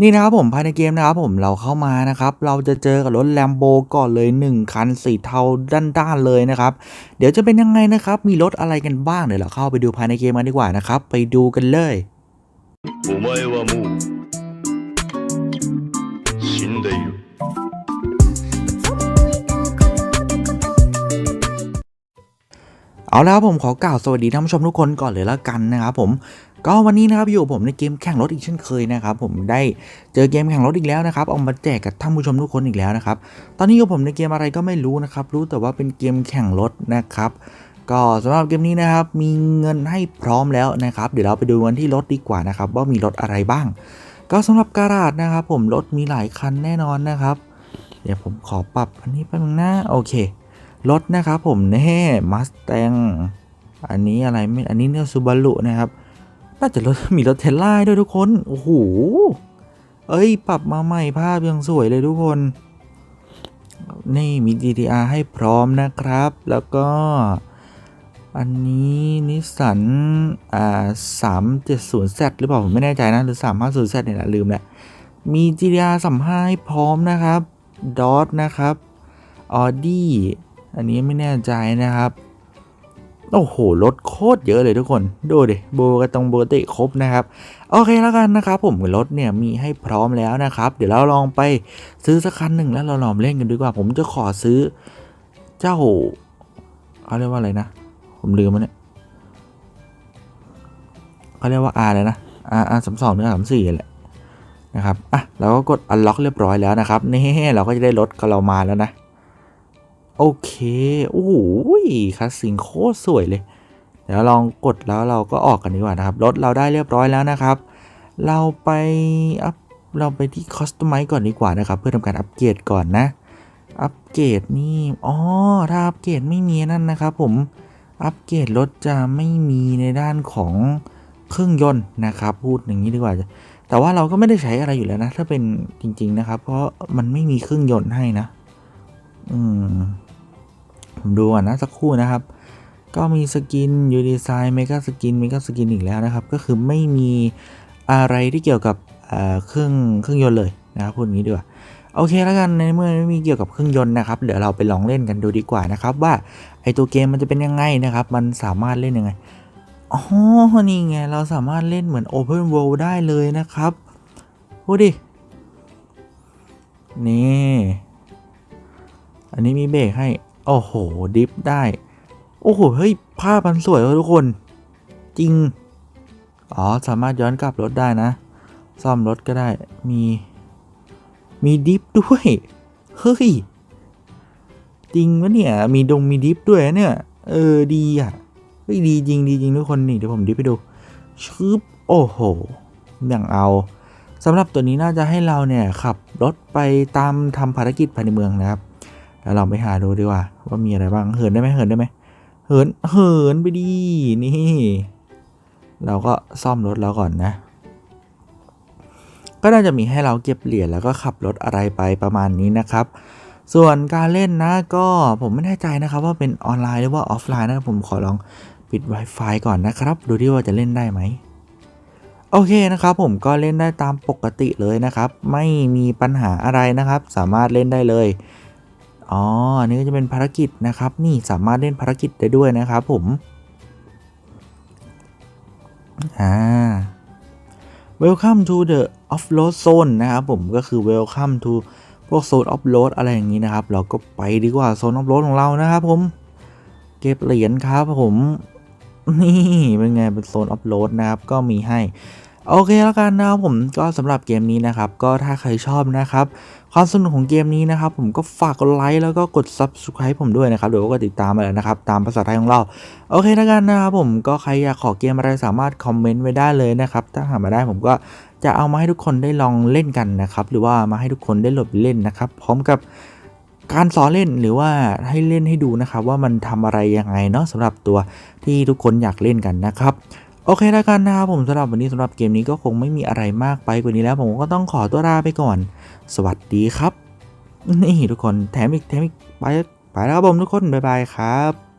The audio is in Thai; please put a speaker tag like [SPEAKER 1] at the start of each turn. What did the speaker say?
[SPEAKER 1] นี่นะครับผมภายในเกมนะครับผมเราเข้ามานะครับ เราจะเจอกับรถแลมโบก่อนเลย 1 คันสีเทาด้านๆเลยนะครับ เดี๋ยวจะเป็นยังไงนะครับ มีรถอะไรกันบ้างเดี๋ยวเราเข้าไปดูภายในเกมกันดีกว่านะครับ ไปดูกันเลย
[SPEAKER 2] お前はもう死んでいる
[SPEAKER 1] เอาละครับผมขอกล่าวสวัสดีท่านผู้ชมทุกคนก่อนเลยละกันนะครับผม ก็วันนี้นะครับอยู่ผมในเกมแข่งรถอีกเช่นเคยนะครับผมได้เจอเกมแข่งรถอีกแล้วนะครับเอามาแจกกับท่านผู้ชมทุกคนอีกแล้วนะครับตอนนี้อยู่ผมในเกมอะไรก็ไม่รู้นะครับรู้แต่ว่าเป็นเกมแข่งรถนะครับก็สำหรับเกมนี้นะครับมีเงินให้พร้อมแล้วนะครับ เดี๋ยวเราไปดูกันที่รถดีกว่านะครับว่ามีรถอะไรบ้าง ก็สำหรับการาดนะครับ ผมรถมีหลายคันแน่นอนนะครับ เดี๋ยวผมขอปรับอันนี้แป๊บนึงนะโอเครถนะครับผมแน่มัสแตงอันนี้อะไรไม่อันนี้เนี่ยซูบารุนะครับ น่าจะรถมีรถเทสลาด้วยทุกคน โอ้โห เอ้ย ปรับมาใหม่ภาพยังสวยเลยทุกคน นี่มี GTR ให้พร้อมนะครับ แล้วก็ อันนี้นิสสันอ่า370 Z หรือเปล่า ผมไม่แน่ใจนะ หรือ350 Z เนี่ยแหละลืมแหละ มี GTR 35ให้พร้อมนะครับดอ t นะครับ Audi อันนี้ไม่แน่ใจนะครับ โอ้โหรถโคตรเยอะเลยทุกคน ดูดิโบกระตรงโบติครบนะครับ โอเคแล้วกันนะครับ ผมรถเนี่ยมีให้พร้อมแล้วนะครับ เดี๋ยวเราลองไปซื้อสักคันหนึ่งแล้วเราลองเล่นกันดีกว่า ผมจะขอซื้อเจ้าเขาเรียกว่าอะไรนะ ผมลืมมันเนี่ยเขาเรียกว่า R เลยนะ R R สามสองหรือสามสี่แหละนะครับ อะ เราก็กด unlock เรียบร้อยแล้วนะครับ นี่เราก็จะได้รถกับเรามาแล้วนะ โอเค โอ้โหคลาสสิงโคตรสวยเลย เดี๋ยวลองกดแล้วเราก็ออกกันดีกว่านะครับ รถเราได้เรียบร้อยแล้วนะครับ เราไปอัพ เราไปที่คอสตอมไมก่อนดีกว่านะครับ เพื่อทำการอัปเกรดก่อนนะ อัปเกรดนี่ อ๋อ ถ้าอัปเกรดไม่มีนั่นนะครับผม อัปเกรดรถจะไม่มีในด้านของเครื่องยนต์นะครับ พูดอย่างนี้ดีกว่า แต่ว่าเราก็ไม่ได้ใช้อะไรอยู่แล้วนะ ถ้าเป็นจริง ๆนะครับ เพราะมันไม่มีเครื่องยนต์ให้นะ อืม ผมดูก่อนนะสักครู่นะครับ ก็มีสกินยูดีไซน์เมกาสกินเมกาสกินอีกแล้วนะครับ ก็คือไม่มีอะไรที่เกี่ยวกับเครื่องเครื่องยนต์เลยนะครับพูดงี้ดีกว่าโอเคแล้วกันในเมื่อไม่มีเกี่ยวกับเครื่องยนต์นะครับเดี๋ยวเราไปลองเล่นกันดูดีกว่านะครับ ว่าไอตัวเกมมันจะเป็นยังไงนะครับ มันสามารถเล่นยังไงอ๋อนี่ไงเราสามารถเล่นเหมือน Open World ได้เลยนะครับพูดดินี่ อันนี้มีเบรกให้ โอ้โห ดิฟได้ โอ้โห เฮ้ย ภาพมันสวยว่ะทุกคน จริง อ๋อ สามารถย้อนกลับรถได้นะ ซ่อมรถก็ได้ มี มีดิฟด้วย เฮ้ย จริงวะเนี่ย มีดงมีดิฟด้วยเนี่ย เออ ดีอะ เฮ้ย ดีจริง ดีจริงทุกคน นี่เดี๋ยวผมดิฟไปดู ชึบ โอ้โห อย่างเอาสำหรับตัวนี้น่าจะให้เราเนี่ยขับรถไปตามทำภารกิจภายในเมืองนะครับ แล้วเราไปหาดูดีกว่าว่ามีอะไรบ้างเหินได้ไหมเหินได้ไหมเหินเหินไปดีนี่ เราก็ซ่อมรถแล้วก่อนนะ ก็น่าจะมีให้เราเก็บเหรียญแล้วก็ขับรถอะไรไปประมาณนี้นะครับ ส่วนการเล่นนะก็ผมไม่แน่ใจนะครับว่าเป็นออนไลน์หรือว่าออฟไลน์นะผมขอลองปิด Wi-Fi ก่อนนะครับ ดูที่ว่าจะเล่นได้ไหมโอเคนะครับผมก็เล่นได้ตามปกติเลยนะครับ ไม่มีปัญหาอะไรนะครับ สามารถเล่นได้เลย อ๋ออันนี้ก็จะเป็นภารกิจนะครับ นี่สามารถเล่นภารกิจได้ด้วยนะครับผม อ่า Welcome to the offroad zone นะครับผมก็คือ Welcome to พวกโซน offroad อะไรอย่างนี้นะครับ เราก็ไปดีกว่าโซน offroad ของเรานะครับผม เก็บเหรียญครับผม นี่เป็นไงเป็นโซน offroad นะครับ ก็มีให้ โอเคแล้วกันนะครับผมก็สำหรับเกมนี้นะครับ ก็ถ้าใครชอบนะครับ ความสนุกของเกมนี้นะครับ ผมก็ฝากกดไลค์แล้วก็กด subscribe ผมด้วยนะครับหรือว่าก็ติดตามมาแล้วนะครับ ตามภาษาไทยของเรา โอเคแล้วกันนะครับผมก็ใครอยากขอเกมอะไรสามารถคอมเมนต์ไว้ได้เลยนะครับ ถ้าหามาได้ผมก็จะเอามาให้ทุกคนได้ลองเล่นกันนะครับ หรือว่ามาให้ทุกคนได้โหลดไปเล่นนะครับ พร้อมกับการสอนเล่นหรือว่าให้เล่นให้ดูนะครับ ว่ามันทำอะไรยังไงเนาะสำหรับตัวที่ทุกคนอยากเล่นกันนะครับ โอเคแล้วกันนะครับผมสำหรับวันนี้สำหรับเกมนี้ก็คงไม่มีอะไรมากไปกว่านี้แล้ว ผมก็ต้องขอตัวลาไปก่อน สวัสดีครับ นี่ทุกคนแถมอีกแถมอีกไปไปแล้วครับผมทุกคนบ๊ายบายครับ